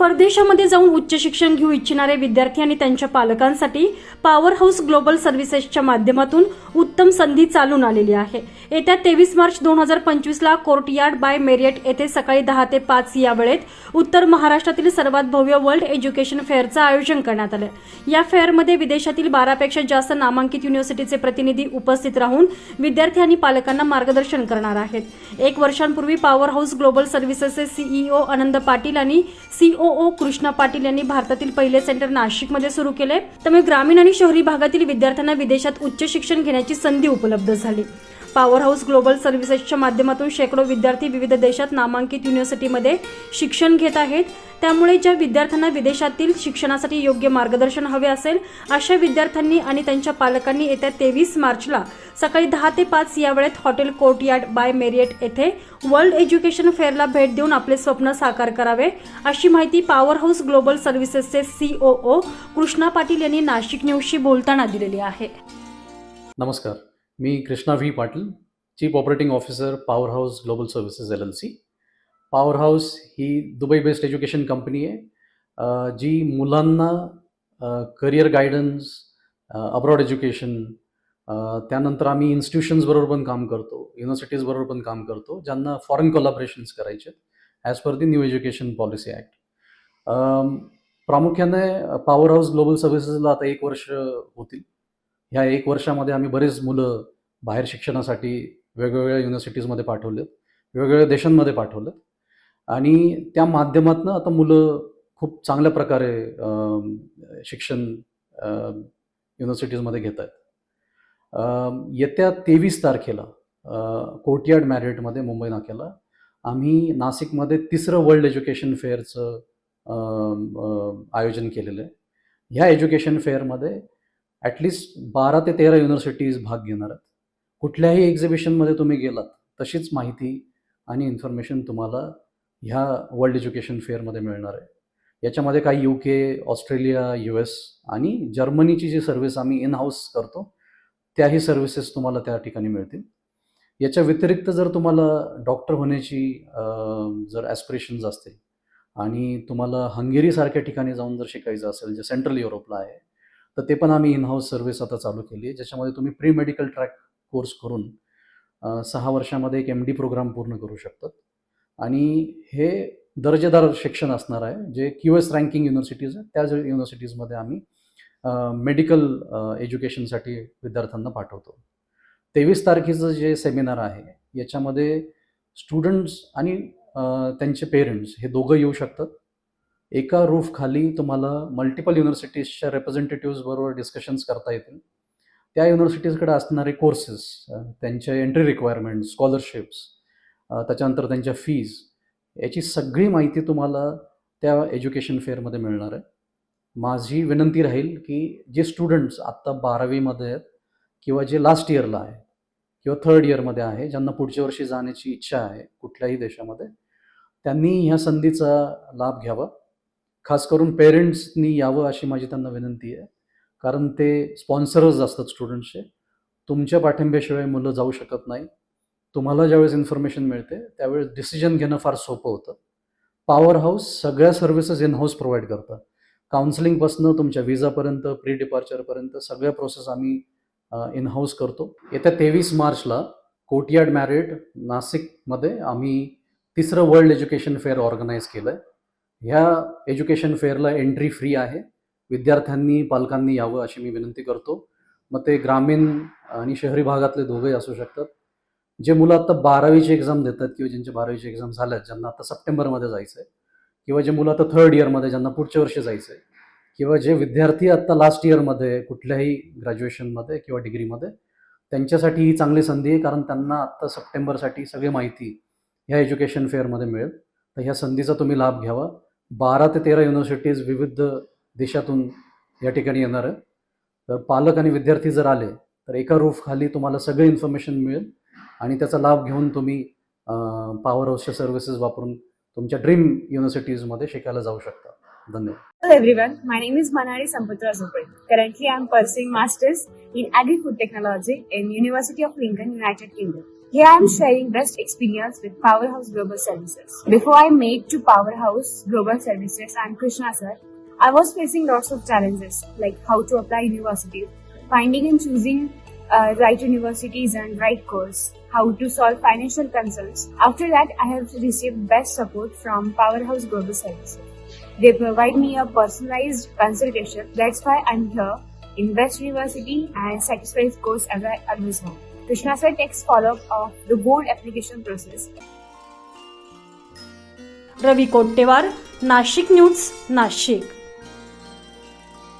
परदेशामध्ये जाऊन उच्च शिक्षण घेऊ इच्छिणारे विद्यार्थी आणि त्यांच्या पालकांसाठी पॉवर हाऊस ग्लोबल सर्व्हिसेसच्या माध्यमातून उत्तम संधी चालून आलेली आहे. येत्या तेवीस मार्च दोन हजार पंचवीसला कोर्टयार्ड बाय मेरियट येथे सकाळी दहा ते पाच या वेळेत उत्तर महाराष्ट्रातील सर्वात भव्य वर्ल्ड एज्युकेशन फेअरचं आयोजन करण्यात आलं. या फेअरमध्ये विदेशातील बारापेक्षा जास्त नामांकित युनिव्हर्सिटीचे प्रतिनिधी उपस्थित राहून विद्यार्थी आणि पालकांना मार्गदर्शन करणार आहेत. एक वर्षांपूर्वी पॉवर हाऊस ग्लोबल सर्व्हिसेसचे सीईओ आनंद पाटील आणि ओ कृष्णा पाटील यांनी भारतातील पहिले सेंटर नाशिकमध्ये सुरू केले त्यामुळे ग्रामीण आणि शहरी भागातील विद्यार्थ्यांना विदेशात उच्च शिक्षण घेण्याची संधी उपलब्ध झाली. पॉवर हाऊस ग्लोबल सर्व्हिसेसच्या माध्यमातून शेकडो विद्यार्थी विविध देशात नामांकित युनिव्हर्सिटीमध्ये शिक्षण घेत आहेत. त्यामुळे ज्या विद्यार्थ्यांना विदेशातील शिक्षणासाठी योग्य मार्गदर्शन हवे असेल अशा विद्यार्थ्यांनी आणि त्यांच्या पालकांनी येत्या तेवीस मार्चला सकाळी दहा ते पाच या वेळेत हॉटेल कोर्टयार्ड बाय मेरियट येथे वर्ल्ड एज्युकेशन फेअरला भेट देऊन आपले स्वप्न साकार करावे अशी माहिती पॉवर हाऊस ग्लोबल सर्व्हिसेसचे सीओओ कृष्णा पाटील यांनी नाशिक न्यूजशी बोलताना दिलेली आहे. नमस्कार. मी Krishna V. Patil chief operating officer power house global services L L C power house ही दुबई बेस्ड एज्युकेशन कंपनी आहे. जी मुलांना करिअर गायडन्स अब्रॉड एज्युकेशन त्यानंतर आम्ही इन्स्टिट्यूशन्सबरोबर पण काम करतो युनिव्हर्सिटीजबरोबर पण काम करतो ज्यांना फॉरेन कोलॅबरेशन्स करायचे as per the new education policy act प्रामुख्याने पॉवर हाऊस ग्लोबल सर्व्हिसेसला आता एक वर्ष होतील. ह्या एक वर्षामध्ये आम्ही बरेच मुलं बाहेर शिक्षणासाठी वेगवेगळ्या युनिव्हर्सिटीजमध्ये पाठवलेत वेगवेगळ्या देशांमध्ये पाठवलेत. आणि त्या माध्यमातून आता मुलं खूप चांगल्या प्रकारे शिक्षण युनिव्हर्सिटीजमध्ये घेत आहेत येत्या तेवीस तारखेला कोर्टयार्ड मॅरिटमध्ये मुंबई नाक्याला आम्ही नाशिकमध्ये तिसरं वर्ल्ड एज्युकेशन फेअरचं आयोजन केलेलं आहे. ह्या एज्युकेशन फेअरमध्ये ॲटलिस्ट बारा ते तेरा युनिव्हर्सिटीज भाग घेणार आहेत. कुठल्याही एक्झिबिशनमध्ये तुम्ही गेलात तशीच माहिती आणि इन्फॉर्मेशन तुम्हाला ह्या वर्ल्ड एज्युकेशन फेअरमध्ये मिळणार आहे. याच्यामध्ये काही U K Australia U S आणि जर्मनीची जी सर्व्हिस आम्ही इन हाऊस करतो त्याही सर्व्हिसेस तुम्हाला त्या ठिकाणी मिळतील. याच्या व्यतिरिक्त जर तुम्हाला डॉक्टर होण्याची जर ॲस्पिरेशन्स असतील आणि तुम्हाला हंगेरीसारख्या ठिकाणी जाऊन जर शिकायचं असेल जे सेंट्रल युरोपला आहे तर ते पण आम्ही इन हाऊस सर्व्हिस आता चालू केली आहे. ज्याच्यामध्ये तुम्ही प्री मेडिकल ट्रॅक कोर्स करून सहा वर्षामध्ये एक एम डी प्रोग्राम पूर्ण करू शकतात. आणि हे दर्जेदार शिक्षण असणार आहे जे क्यू एस रँकिंग युनिव्हर्सिटीज आहेत त्या युनिव्हर्सिटीजमध्ये आम्ही मेडिकल एज्युकेशनसाठी विद्यार्थ्यांना पाठवतो. तेवीस तारखेचं जे सेमिनार आहे याच्यामध्ये स्टुडंट्स आणि त्यांचे पेरेंट्स हे दोघं येऊ शकतात. एका रूफखाली तुम्हाला मल्टिपल युनिव्हर्सिटीजच्या रिप्रेझेंटेटिव्हजबरोबर डिस्कशन्स करता येतील. त्या युनिव्हर्सिटीजकडे असणारे कोर्सेस त्यांचे एंट्री रिक्वायरमेंट स्कॉलरशिप्स त्याच्यानंतर त्यांच्या फीज याची सगळी माहिती तुम्हाला त्या एज्युकेशन फेअरमध्ये मिळणार आहे. माझी विनंती राहील की जे स्टुडंट्स आत्ता बारावीमध्ये आहेत किंवा जे लास्ट इयरला आहे किंवा थर्ड इयरमध्ये आहे ज्यांना पुढच्या वर्षी जाण्याची इच्छा आहे कुठल्याही देशामध्ये त्यांनी ह्या संधीचा लाभ घ्यावा. खास करून पेरेंट्सनी यावं अशी माझी त्यांना विनंती आहे. कारण ते स्पॉन्सरच असतात स्टुडंट्सचे. तुमच्या पाठिंब्याशिवाय मुलं जाऊ शकत नाही. तुम्हाला ज्यावेळेस इन्फॉर्मेशन मिळते त्यावेळेस डिसिजन घेणं फार सोपं होतं. पॉवर हाऊस सगळ्या सर्व्हिसेस इन हाऊस प्रोव्हाइड करतं काउन्सिलिंगपासनं तुमच्या विजापर्यंत प्री डिपार्चरपर्यंत सगळ्या प्रोसेस आम्ही इन हाऊस करतो. येत्या तेवीस मार्चला कोर्टयार्ड मॅरिट नाशिकमध्ये आम्ही तिसरं वर्ल्ड एज्युकेशन फेअर ऑर्गनाईज केलं आहे ह्या एज्युकेशन फेअरला एंट्री फ्री आहे. विद्यार्थ्यांनी पालकांनी यावं अशी मी विनंती करतो. मग ते ग्रामीण आणि शहरी भागातले दोघंही असू शकतात. जे मुलं आता बारावीची एक्झाम देतात किंवा ज्यांच्या बारावीची एक्झाम झाल्यात ज्यांना आता सप्टेंबरमध्ये जायचं आहे किंवा जे मुलं आता थर्ड इयरमध्ये ज्यांना पुढच्या वर्षी जायचं आहे किंवा जे विद्यार्थी आत्ता लास्ट इयरमध्ये कुठल्याही ग्रॅज्युएशनमध्ये किंवा डिग्रीमध्ये त्यांच्यासाठी ही चांगली संधी आहे कारण त्यांना आत्ता सप्टेंबरसाठी सगळी माहिती ह्या एज्युकेशन फेअरमध्ये मिळेल. तर ह्या संधीचा तुम्ही लाभ घ्यावा. बारा ते तेरा युनिव्हर्सिटीज विविध देशातून या ठिकाणी येणार आहे तर पालक आणि विद्यार्थी जर आले तर एका रूफ खाली तुम्हाला सगळे इन्फॉर्मेशन मिळेल आणि त्याचा लाभ घेऊन तुम्ही पॉवर हाऊसच्या सर्व्हिसेस वापरून तुमच्या ड्रीम युनिव्हर्सिटीजमध्ये शिकायला जाऊ शकता धन्यवाद Hello everyone, my name is Manari Sampatra Zupri. Currently I am pursuing Masters in Agri-Food Technology in University of Lincoln, United Kingdom. Here I am sharing best experience with Powerhouse Global Services. Before I made to Powerhouse Global Services and Krishna sir, I was facing lots of challenges like how to apply universities, finding and choosing uh, right universities and right course, how to solve financial concerns. After that, I have received best support from Powerhouse Global Services. They provide me a personalized consultation. That's why I'm here in Best University and satisfied course as I always. Krishna Sir takes follow-up of the board application process. Ravi Kottewar Nashik news Nashik